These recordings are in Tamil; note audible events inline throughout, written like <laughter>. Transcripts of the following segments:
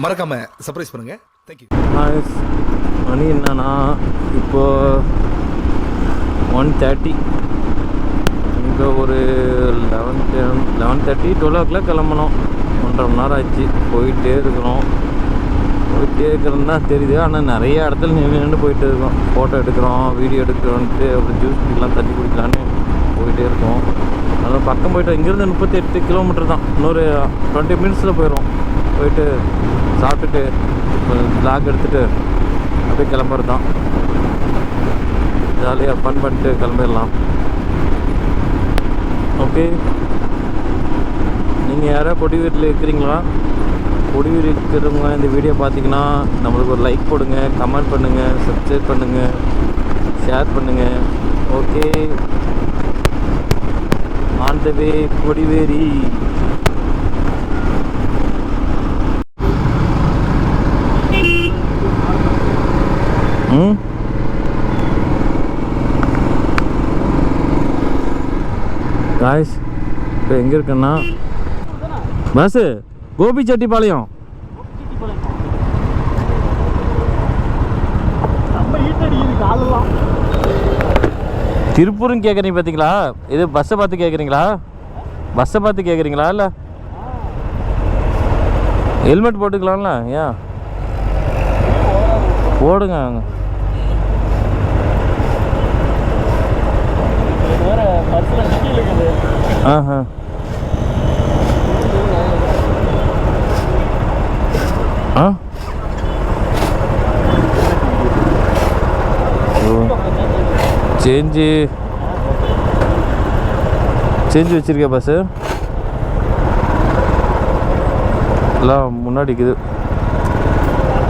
மறக்காம சர்ப்ரைஸ் பண்ணுங்க. தேங்க்யூ மணி என்னன்னா இப்போ ஒன் தேர்ட்டி இங்கே ஒரு eleven eleven thirty twelve o'clock கிளம்பணும். ஒன்றரை மணி நேரம் ஆச்சு. போயிட்டே இருக்கிறோம். போயிட்டே இருக்கிறது தான் தெரியுது. ஆனால் நிறைய இடத்துல நின்று நின்று போயிட்டு இருக்கோம். ஃபோட்டோ எடுக்கிறோம் வீடியோ எடுக்கிறோன்ட்டு அப்புறம் ஜூஸ் குடிக்கலாம் தண்ணி குடிக்கலான்னு போயிட்டே இருக்கோம். அதனால் பக்கம் போயிட்டு இங்கேருந்து முப்பத்தி எட்டு கிலோமீட்டர் தான். இன்னொரு டுவெண்ட்டி மினிட்ஸில் போயிடும் போயிட்டு சாப்பிட்டுட்டு பிளாக் எடுத்துகிட்டு அப்படியே கிளம்புறது தான் ஜாலியாக ஃபன் பண்ணிட்டு கிளம்பிடலாம். ஓகே நீங்கள் யாராவது பொடி வீட்டில் இருக்கிறீங்களா? பொடி வீடு இருக்கிறவங்க இந்த வீடியோ பார்த்தீங்கன்னா நம்மளுக்கு ஒரு லைக் போடுங்க கமெண்ட் பண்ணுங்கள் சப்ஸ்கிரைப் பண்ணுங்கள் ஷேர் பண்ணுங்கள் okay on the way Kodiveri ம் காய்ஸ் இப்போ எங்கே இருக்கேன்னா? பஸ்ஸு கோபி செட்டிப்பாளையம் திருப்பூரும் கேட்குறீங்க பார்த்தீங்களா இது பஸ்ஸை பார்த்து கேட்குறீங்களா பஸ்ஸை பார்த்து கேட்குறீங்களா இல்லை? ஹெல்மெட் போட்டுக்கலாம்ல ஏன்? போடுங்க ஆஹா. ஆ? சேஞ்சு. சேஞ்சு வச்சிருக்கே பஸ்ஸு எல்லாம் முன்னாடி இருக்குது.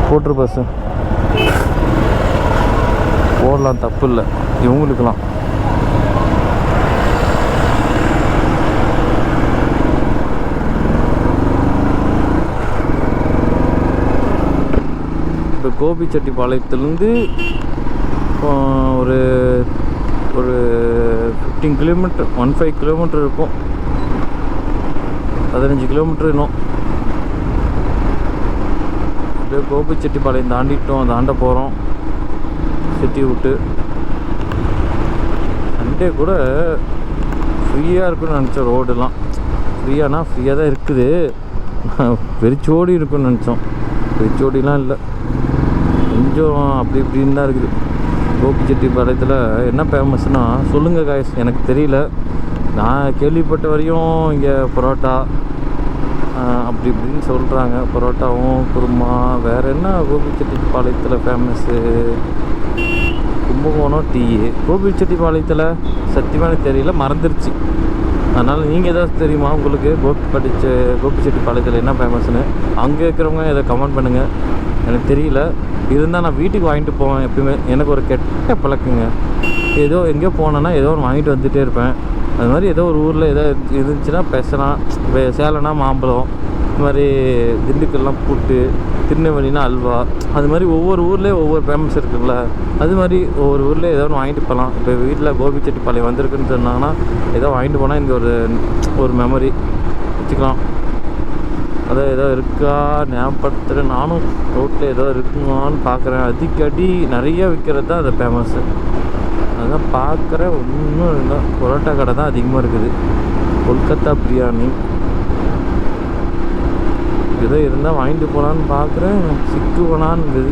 போட்டுரு பஸ்ஸு போடலாம் தப்பு இல்லை. இவங்களுக்கெல்லாம் இப்போ கோபிச்செட்டிப்பாளையத்துலேருந்து ஒரு ஒரு fifteen kilometre one five kilometre இருக்கும். பதினஞ்சு கிலோமீட்டர் இன்னும். அப்படியே கோபிச்செட்டிப்பாளையம் தாண்டிட்டோம். தாண்ட போகிறோம் சிட்டி விட்டு. சண்டே கூட ஃப்ரீயாக இருக்குன்னு நினச்சோம் ரோடெலாம் ஃப்ரீயானா ஃப்ரீயாக தான் இருக்குது. வெறிச்சோடி இருக்குன்னு நினச்சோம். வெறிச்சோடிலாம் இல்லை. கொஞ்சம் அப்படி இப்படின்னு தான் இருக்குது. கோபிச்செட்டிப்பாளையத்தில் என்ன ஃபேமஸ்னால் சொல்லுங்கள் காய்ஸ் எனக்கு தெரியல. நான் கேள்விப்பட்ட வரையும் இங்கே பரோட்டா அப்படி இப்படின்னு சொல்கிறாங்க பரோட்டாவும் குருமா வேறு என்ன கோபிச்செட்டிப்பாளையத்தில் ஃபேமஸ்ஸு கும்பகோணம் டீயே கோபிச்செட்டி பாளையத்தில் சத்தியமான தெரியல மறந்துருச்சு. அதனால் நீங்கள் ஏதாவது தெரியுமா உங்களுக்கு? கோபி படிச்ச கோபிச்செட்டிப்பாளையத்தில் என்ன ஃபேமஸ்னு அங்கே இருக்கிறவங்க இதை கமெண்ட் பண்ணுங்கள் எனக்கு தெரியல. இருந்தால் நான் வீட்டுக்கு வாங்கிட்டு போவேன். எப்பயுமே எனக்கு ஒரு கெட்ட பழக்கங்க. ஏதோ எங்கேயோ போனேன்னா ஏதோ ஒன்று வாங்கிட்டு வந்துகிட்டே இருப்பேன். அது மாதிரி ஏதோ ஒரு ஊரில் ஏதோ இருந்துச்சுன்னா பெசலாம். இப்போ சேலம்னா மாம்பழம். இது மாதிரி திண்டுக்கல்லாம் புட்டு திருநெல்வேலினா அல்வா. அது மாதிரி ஒவ்வொரு ஊர்லேயும் ஒவ்வொரு ஃபேமஸ் இருக்குல்ல. அது மாதிரி ஒவ்வொரு ஊர்லேயும் ஏதோ ஒன்று வாங்கிட்டு போகலாம். இப்போ வீட்டில் கோபிச்செட்டிப்பாளையம் வந்திருக்குன்னு சொன்னாங்கன்னா ஏதோ வாங்கிட்டு போனால் இங்கே ஒரு ஒரு மெமரி வச்சுக்கலாம். அதான் ஏதோ இருக்கா? ஞாபகப்படுத்துகிறேன் நானும் ரோட்டில் ஏதோ இருக்குமான்னு பார்க்குறேன். அடிக்கடி நிறைய விற்கிறது தான் அது ஃபேமஸ்ஸு அதான் பார்க்குற ஒன்றும் இல்லை. பரோட்டா கடை தான் அதிகமாக இருக்குது. கொல்கத்தா பிரியாணி. ஏதோ இருந்தால் வாங்கிட்டு போகலான்னு பார்க்குறேன். சிக்குவனான்னு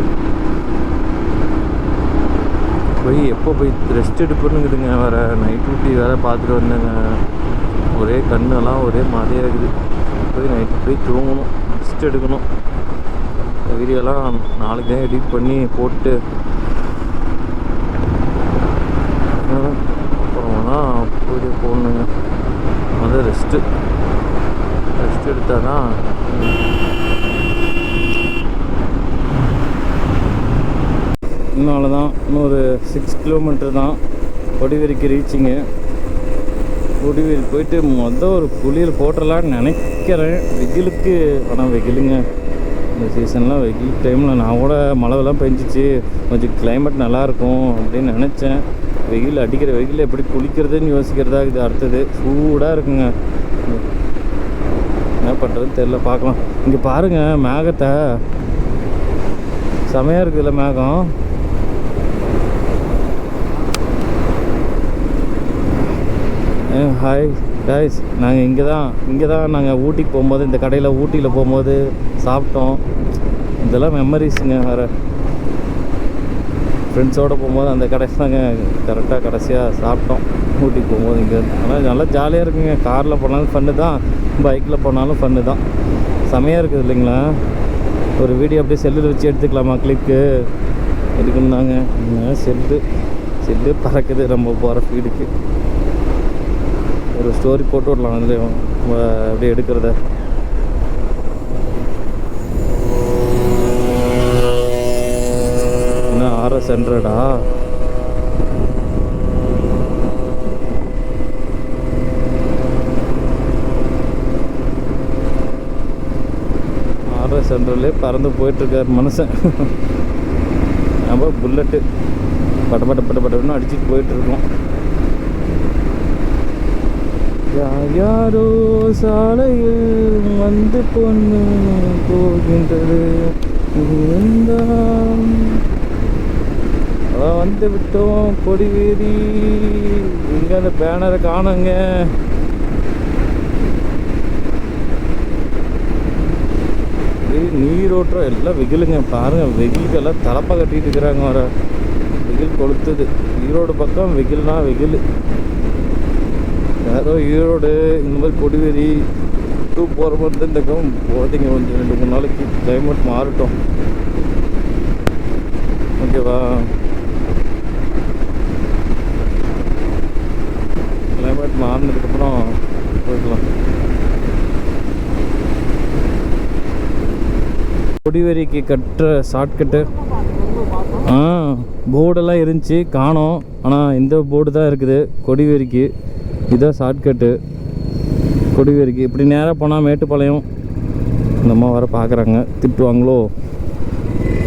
போய் எப்போ போய் ரெஸ்ட் எடுப்பணுங்குதுங்க வேறு நைட் டியூட்டி வேறு பார்த்துட்டு வந்தேங்க. ஒரே கண்ணெல்லாம் ஒரே மாதிரியாக இருக்குது. போய் நைட்டு போய் தூங்கணும் ரெஸ்ட் எடுக்கணும். இந்த வீடியோலாம் நாளைக்கு தான் எடிட் பண்ணி போட்டு. அப்புறம்னா அப்புறம் போகணுங்க வீடியோ போடணுங்க முதல்ல ரெஸ்ட்டு ரெஸ்ட் எடுத்தால் தான் இன்னும் தான் இன்னொரு சிக்ஸ் கிலோமீட்டர் தான் கொடிவேரிக்கு ரீச்சிங்கு கொடிவேரி போயிட்டு மொதல் ஒரு குளியல் போட்டலான்னு நினைக்கிறேன். வெயிலுக்கு ஆனால் வெயிலுங்க. இந்த சீசன்லாம் வெயில் டைமில் நான் கூட மழைலாம் பெஞ்சிச்சு. கொஞ்சம் கிளைமேட் நல்லாயிருக்கும் அப்படின்னு நினச்சேன். வெயில் அடிக்கிற வெயிலில் எப்படி குளிக்கிறதுன்னு யோசிக்கிறதா இது அடுத்தது. சூடாக இருக்குங்க. என்ன பண்ணுறதுன்னு தெரில பார்க்கலாம். இங்கே பாருங்கள் மேகத்தை. செமையாக இருக்குதுல்ல மேகம். ஹாய் கைஸ் நாங்கள் இங்கே தான் இங்கே தான் நாங்கள் ஊட்டிக்கு போகும்போது இந்த கடையில் ஊட்டியில் போகும்போது சாப்பிட்டோம். இதெல்லாம் மெமரிஸுங்க வேறு. ஃப்ரெண்ட்ஸோடு போகும்போது அந்த கடைசி தாங்க கரெக்டாக கடைசியாக சாப்பிட்டோம். ஊட்டிக்கு போகும்போது இங்கே. ஆனால் நல்லா ஜாலியாக இருக்குங்க. காரில் போனாலும் ஃபன்னு தான். பைக்கில் போனாலும் ஃபன்னு தான். செமையாக இருக்குது இல்லைங்களா? ஒரு வீடியோ அப்படியே செல்லில் வச்சு எடுத்துக்கலாமா கிளிக்கு எடுக்கணுந்தாங்க செல்லு செல்லு பறக்குது. நம்ம போகிற ஃபீடுக்கு ஒரு ஸ்டோரி போட்டு விடலாம். அதுலேயும் அப்படியே எடுக்கிறத. என்ன ஆர்எஸ் ஹண்ட்ரடா ஆர்எஸ் ஹண்ட்ரட்லேயே பறந்து போயிட்டுருக்கார் மனுஷன். நம்ம புல்லட்டு பட்ட பட்ட பட்ட பட்டன்னு அடிச்சுட்டு போயிட்டுருக்கோம். யாரோ சாலையில் வந்து பொண்ணு போகின்றது? வந்து விட்டோம் கொடிவேரி இங்கே அந்த பேனரை காணுங்க. நீரோட்டம் எல்லாம் வெயிலுங்க. பாருங்க வெயிலுக்கெல்லாம் தலப்பா கட்டிட்டு இருக்கிறாங்க வர வெயில் கொளுத்துது. ஈரோடு பக்கம் வெயில்னா வெயில். யாரோ ஈரோடு இந்த மாதிரி கொடிவேரி டூ போகிற மாதிரி தான் இந்த போகிறதுங்க கொஞ்சம் ரெண்டு மூணு நாளைக்கு கிளைமேட் மாறட்டும். ஓகேவா கிளைமேட் மாறினதுக்கப்புறம் போய்க்கலாம் கொடிவேரிக்கு கட்டுற ஷார்ட்கட்டு ஆ போர்டெல்லாம் இருந்துச்சு காணோம். ஆனால் இந்த போர்டு தான் இருக்குது கொடிவேரிக்கு. இதுதான் ஷார்ட்கட்டு கொடிவேரிக்கு. இப்படி நேராக போனால் மேட்டுப்பாளையம் இந்த அம்மா வர பார்க்குறாங்க திட்டுவாங்களோ?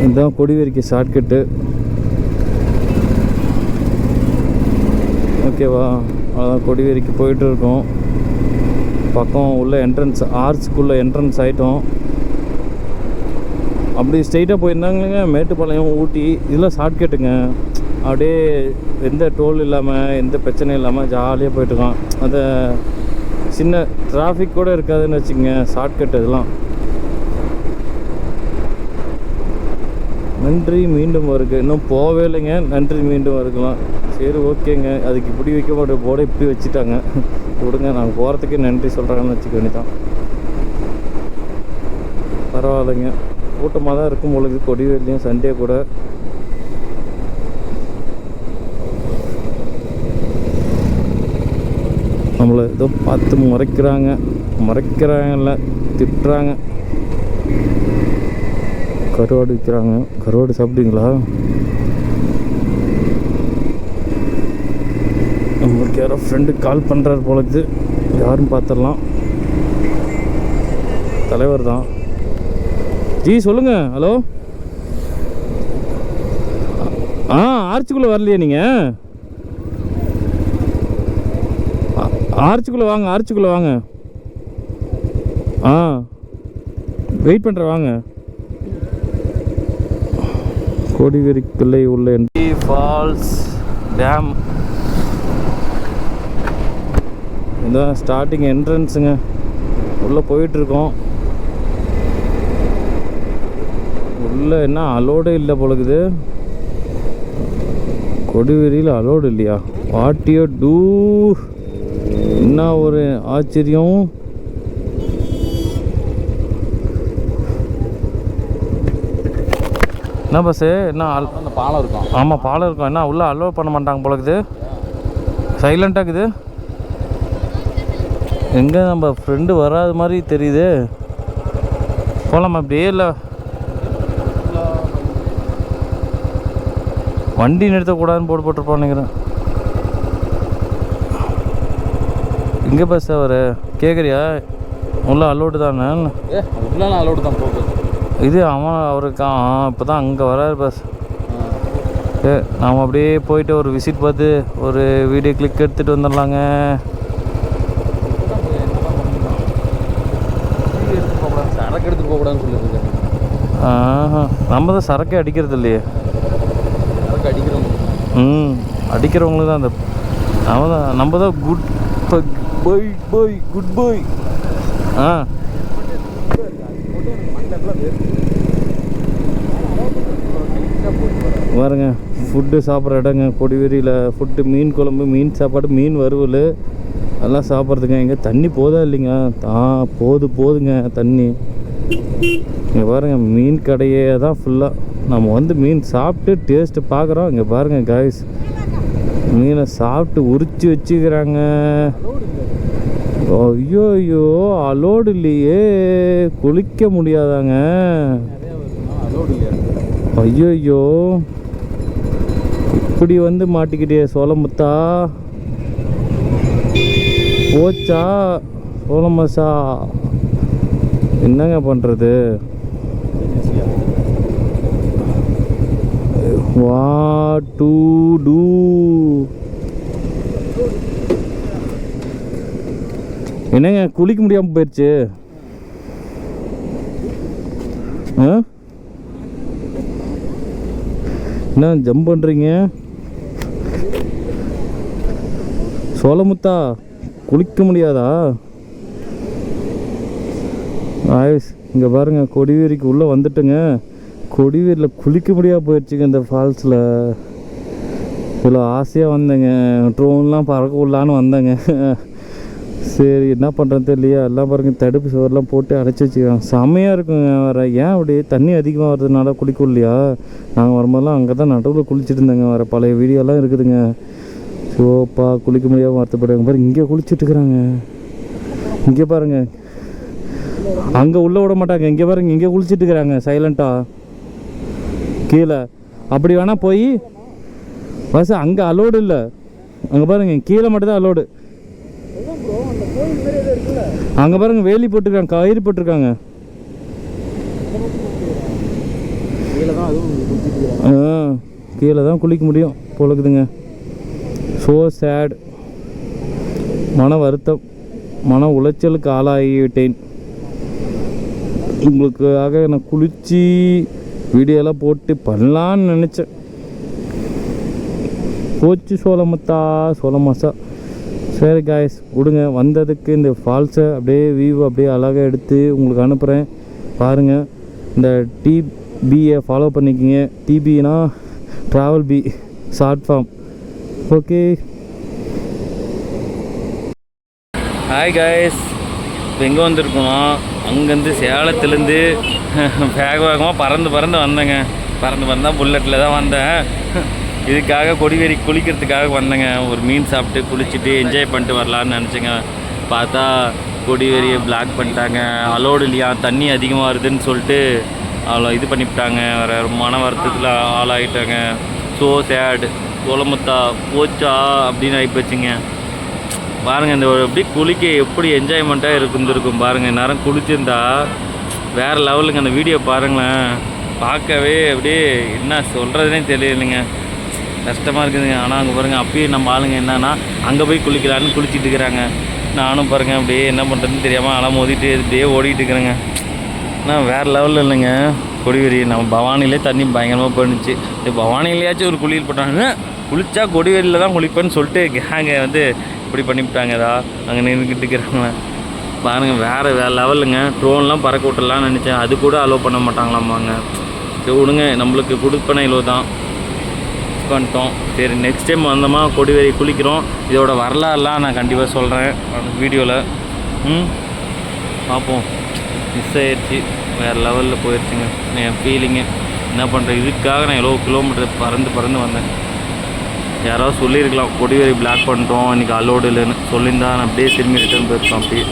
இதுதான் கொடிவேரிக்கு ஷார்ட்கட்டு ஓகேவா அதான் கொடிவேரிக்கு போயிட்டு இருக்கோம். பக்கம் உள்ள என்ட்ரன்ஸ் ஆர்ச்சுக்குள்ளே என்ட்ரன்ஸ் ஆகிட்டோம் அப்படி ஸ்ட்ரெயிட்டாக போயிருந்தாங்க மேட்டுப்பாளையம் ஊட்டி. இதெல்லாம் ஷார்ட்கட்டுங்க அப்படியே எந்த டோல் இல்லாமல் எந்த பிரச்சனையும் இல்லாமல் ஜாலியாக போயிட்டுருக்கோம் அந்த சின்ன டிராஃபிக் கூட இருக்காதுன்னு வச்சுக்கோங்க ஷார்ட்கட் இதெல்லாம். நன்றி மீண்டும் வருக. இன்னும் போவே இல்லைங்க. நன்றி மீண்டும் வருக்கலாம் சரி ஓகேங்க. அதுக்கு இப்படி வைக்க மாட்டேன். போட இப்படி வச்சுட்டாங்க. கொடுங்க நாங்கள் போகிறதுக்கே நன்றி சொல்கிறாங்கன்னு வச்சுக்க வேண்டியதான் பரவாயில்லைங்க. கூட்டமாக தான் இருக்கும் பொழுது. கொடிவேலையும் சண்டே கூட. நம்மளை ஏதோ பார்த்து மறைக்கிறாங்க. மறைக்கிறாங்கல்ல திட்டுறாங்க. கருவாடு விற்கிறாங்க. கருவாடு சாப்பிட்டீங்களா? நம்மளுக்கு யாரோ ஃப்ரெண்டு கால் பண்ணுறாரு போலது. யாரும் யாருன்னு பார்த்துடலாம். தலைவர் தான். ஜி சொல்லுங்க. ஹலோ? ஆ ஆர்ச்சிக்குள்ளே வரலையே நீங்கள் ஆர்ச்சுக்குள்ளே வாங்க ஆர்ச்சுக்குள்ளே வாங்க. ஆ வெயிட் பண்ணுறேன் வாங்க. கோடிவேரி பிள்ளை உள்ள ஃபால்ஸ் டேம் இதான் ஸ்டார்டிங் என்ட்ரன்ஸுங்க உள்ளே போயிட்டுருக்கோம். உள்ள என்ன அலோடு இல்லை பொழுது கொடிவேரியில் அலோடு இல்லையா? வாட்டியோ டூ என்ன ஒரு ஆச்சரியம்? என்ன பஸ்ஸு என்ன அல் அந்த பாலம் இருக்கும். ஆமாம் பாலம் இருக்கும். என்ன உள்ளே அலோவ் பண்ண மாட்டாங்க பொழுது சைலண்ட்டாக இருக்குது. எங்கே நம்ம ஃப்ரெண்டு வராத மாதிரி தெரியுது. போகலாமா அப்படியே இல்லை? வண்டி நிறுத்தக்கூடாதுன்னு போட்டு போட்டிருப்பான்னு நினைக்கிறேன். எங்கே பஸ் அவர்? கேட்குறியா உள்ள அலோடு தானே? அதுக்குள்ள அலோடு தான் போகுது. இது அவன் அவருக்கு? இப்போ தான் அங்கே வராரு பஸ் ஏ நாம் அப்படியே போயிட்டு ஒரு விசிட் பார்த்து ஒரு வீடியோ கிளிக் எடுத்துகிட்டு வந்துடலாங்க. சரக்கு எடுத்துட்டு போகக்கூடாதுன்னு ஆஹா நம்ம தான் சரக்கே அடிக்கிறது இல்லையே. சரக்கு அடிக்கிறோம் ம் அடிக்கிறவங்களுக்கு தான் அந்த நம்ம தான் நம்ம தான் குட் பாய் பாய் குட் பாய் ஆ பாருங்க ஃபுட்டு சாப்பிட்ற இடங்க கொடிவேரியில் ஃபுட்டு மீன் குழம்பு மீன் சாப்பாடு மீன் வறுவல் எல்லாம் சாப்பிட்றதுங்க. எங்கே தண்ணி போதா இல்லைங்க? ஆ போது போதுங்க தண்ணி. இங்கே பாருங்க மீன் கடையே தான் ஃபுல்லாக நம்ம வந்து மீன் சாப்பிட்டு டேஸ்ட்டு பார்க்குறோம். இங்கே பாருங்க காய்ஸ் மீனை சாப்பிட்டு உரிச்சு வச்சுக்கிறாங்க. ஐயோ ஐயோ அலோடு இல்லையே. குளிக்க முடியாதாங்க. அதோடு ஐயோ ஐயோ இப்படி வந்து மாட்டிக்கிட்டே சோளமுத்தா போச்சா சோளமசா என்னங்க பண்ணுறது வா டூ டூ என்னங்க குளிக்க முடியாமல் போயிடுச்சு ஆ? என்ன ஜம்ப் பண்ணுறீங்க சோளமுத்தா குளிக்க முடியாதா? ஆயுஷ் இங்கே பாருங்க கொடிவேரிக்கு உள்ளே வந்துட்டுங்க. கொடிவேரியில் குளிக்க முடியாம போயிடுச்சுங்க இந்த ஃபால்ஸில். இவ்வளோ ஆசையாக வந்தேங்க. ட்ரோன்லாம் பறக்க விடலான்னு வந்தேங்க. சரி என்ன பண்ணுறது தெரியலையா. எல்லாம் பாருங்க தடுப்பு சுவர்லாம் போட்டு அடைச்சி வச்சுக்கிறாங்க. செம்மையாக இருக்குங்க வர ஏன் அப்படி தண்ணி அதிகமாக வர்றதுனால குளிக்கும் இல்லையா நாங்கள் வரும்போதெல்லாம் அங்கே தான் நடுவில் குளிச்சுட்டு இருந்தேங்க வர பழைய வீடியோலாம் இருக்குதுங்க. சோப்பா குளிக்க முடியாமல் வருத்தப்படுறாங்க பாருங்க இங்கே குளிச்சுட்டுருக்குறாங்க இங்கே பாருங்க. அங்கே உள்ளே விட மாட்டாங்க. இங்கே பாருங்க இங்கே குளிச்சுட்டு இருக்கிறாங்க சைலண்ட்டாக கீழே. அப்படி வேணால் போய் பஸ் அங்கே அலோடு இல்லை. அங்கே பாருங்க கீழே மட்டும்தான் அலோடு அங்கே பாருங்க வேலி போட்டிருக்காங்க கயிறு போட்டிருக்காங்க. கீழே தான் கீழே தான் குளிக்க முடியும் பொழுதுங்க ஸோ சேட் மன வருத்தம் மன உளைச்சலுக்கு ஆளாகிவிட்டேன். உங்களுக்காக நான் குளிச்சு வீடியோலாம் போட்டு பண்ணலான்னு நினச்சேன். போச்சு சோளமத்தா சோளமாசா சரி காய்ஸ் விடுங்க வந்ததுக்கு இந்த ஃபால்ஸை அப்படியே வியூ அப்படியே அழகாக எடுத்து உங்களுக்கு அனுப்புகிறேன் பாருங்கள் இந்த டிபியை ஃபாலோ பண்ணிக்கோங்க. டிபினா travel P short form okay hi guys இப்போ எங்கே வந்திருக்கோம் அங்கேருந்து சேலத்துலேருந்து <laughs> வேக வேகமாக பறந்து பறந்து வந்தேங்க. பறந்து பறந்தால் புல்லட்டில் தான் வந்தேன். இதுக்காக கொடிவேரி குளிக்கிறதுக்காக வந்தேங்க. ஒரு மீன் சாப்பிட்டு குளிச்சுட்டு என்ஜாய் பண்ணிட்டு வரலான்னு நினச்சேங்க. பார்த்தா கொடிவேரியை பிளாக் பண்ணிட்டாங்க. அலோடு இல்லையா? தண்ணி அதிகமாக வருதுன்னு சொல்லிட்டு அவ்வளோ இது பண்ணிவிட்டாங்க. வேறு மன வருத்தத்தில் ஆளாகிட்டாங்க ஸோ சேடு குளமுத்தா போச்சா? அப்படின்னு ஆகிப்போச்சுங்க பாருங்கள் இந்த ஒரு அப்படியே குளிக்க எப்படி என்ஜாய்மெண்ட்டாக இருந்திருக்கும் பாருங்கள் நேரம் குளிச்சிருந்தா வேறு லெவலுங்க அந்த வீடியோ பாருங்களேன். பார்க்கவே அப்படியே என்ன சொல்கிறதுனே தெரியலைங்க. கஷ்டமாக இருக்குதுங்க ஆனால் அங்கே பாருங்கள் அப்பயே நம்ம ஆளுங்க என்னன்னா அங்கே போய் குளிக்கலான்னு குளிச்சிட்டு இருக்கிறாங்க. நானும் பாருங்கள் அப்படியே என்ன பண்ணுறதுன்னு தெரியாமல் அலை மோதிட்டு இப்படியே ஓடிட்டு இருக்கிறேங்க. ஆனால் வேறு லெவலில் இல்லைங்க. கொடிவேரி நம்ம பவானிலே தண்ணி பயங்கரமாக போயிடுச்சு. இந்த பவானிலேயாச்சும் ஒரு குளியல் போட்டாங்க. குளிச்சா கொடிவேரியில் தான் குளிப்பேன்னு சொல்லிட்டு கேங்க வந்து இப்படி பண்ணிவிட்டாங்கதா அங்கே நின்றுக்கிட்டு இருக்கிறாங்க. பாருங்கள் வேறு வேறு லெவலுங்க ட்ரோன்லாம் பறக்க விட்டுலாம்னு நினச்சேன். அது கூட அலோவ் பண்ண மாட்டாங்களாமாங்க சரி விடுங்க. நம்மளுக்கு கொடுப்பன இவ்வளோ தான். பண்ணிட்டோம் சரி நெக்ஸ்ட் டைம் வந்தோமா கொடிவேரி குளிக்கிறோம். இதோட வரலாறுலாம் நான் கண்டிப்பாக சொல்கிறேன் அந்த வீடியோவில் ம்? பார்ப்போம். மிஸ் ஆயிடுச்சு வேறு லெவலில் போயிடுச்சுங்க என் ஃபீலிங்கு என்ன பண்ணுறேன் இதுக்காக நான் எவ்வளோ கிலோமீட்டர் பறந்து பறந்து வந்தேன். யாராவது சொல்லியிருக்கலாம். கொடிவேரி பிளாக் பண்ணிட்டோம். இன்றைக்கி அலோடு இல்லைன்னு. சொல்லியிருந்தா நான் அப்படியே திரும்பி ரிட்டர்ன் போயிருக்கோம் அப்படியே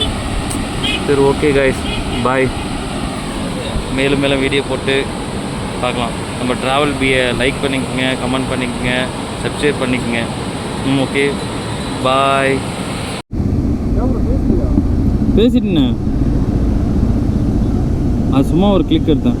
சரி ஓகே காய்ஸ் பாய் மேலும் மேலும் வீடியோ போட்டு பார்க்கலாம். நம்ம ட்ராவல் பியை லைக் பண்ணிக்கோங்க கமெண்ட் பண்ணிக்கோங்க சப்ஸ்கிரைப் பண்ணிக்கோங்க. ம் ஓகே பாய் பேசிட்டேண்ணே அது சும்மா ஒரு கிளிக் எடுத்தேன்.